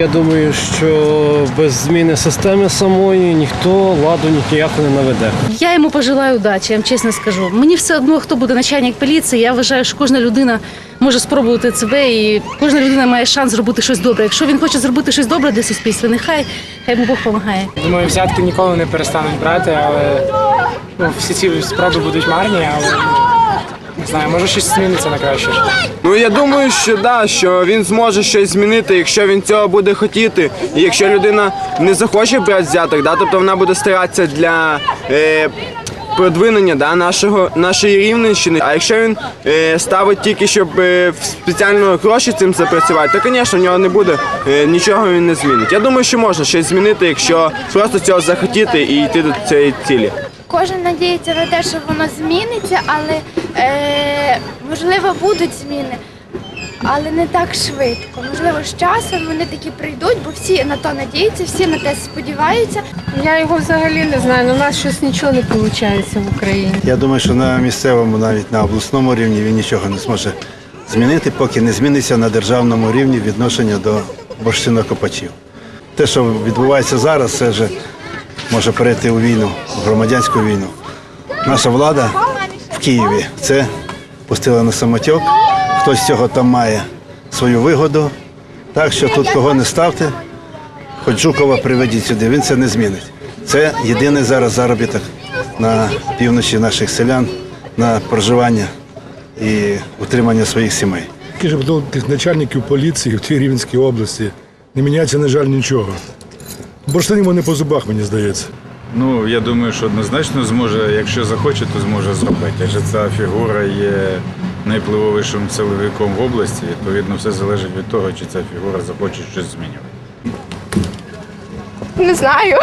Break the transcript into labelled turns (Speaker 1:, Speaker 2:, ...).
Speaker 1: Я думаю, що без зміни системи самої ніхто ладу ніяко не наведе.
Speaker 2: Я йому пожелаю удачі, я вам чесно скажу. Мені все одно, хто буде начальник поліції. Я вважаю, що кожна людина може спробувати себе, і кожна людина має шанс зробити щось добре. Якщо він хоче зробити щось добре для суспільства, нехай хай йому Бог допомагає.
Speaker 3: Думаю, взятки ніколи не перестануть брати, але ну, всі ці спроби будуть марні, але знаю, може щось зміниться на краще.
Speaker 4: Ну я думаю, що да, що він зможе щось змінити, якщо він цього буде хотіти. І якщо людина не захоче брати взяток, да, тобто вона буде старатися для е, продвинення да, нашого, нашої рівненщини. А якщо він е, ставить тільки, щоб е, спеціально гроші цим запрацювати, то, звісно, в нього не буде е, нічого він не змінить. Я думаю, що можна щось змінити, якщо просто цього захотіти і йти до цієї цілі.
Speaker 5: Кожен надіється на те, що воно зміниться, але е, можливо будуть зміни, але не так швидко. Можливо, з часом вони такі прийдуть, бо всі на то надіються, всі на те сподіваються.
Speaker 6: Я його взагалі не знаю. Ну, у нас щось нічого не виходить в Україні.
Speaker 7: Я думаю, що на місцевому, навіть на обласному рівні він нічого не зможе змінити, поки не зміниться на державному рівні відношення до борщинокопачів. Те, що відбувається зараз, це вже може перейти у війну, у громадянську війну. Наша влада в Києві це пустила на самотьок. Хтось з цього там має свою вигоду. Так що тут кого не ставте, хоч Жукова приведіть сюди, він це не змінить. Це єдиний зараз заробіток на півночі наших селян на проживання і утримання своїх сімей.
Speaker 8: Ж до тих начальників поліції в тій Рівненській області не міняється, на жаль, нічого. Бурштин йому не по зубах, мені здається.
Speaker 9: Ну, я думаю, що однозначно зможе, якщо захоче, то зможе зробити. Адже ця фігура є найвпливовішим силовиком в області. Відповідно, все залежить від того, чи ця фігура захоче щось змінювати.
Speaker 5: Не знаю.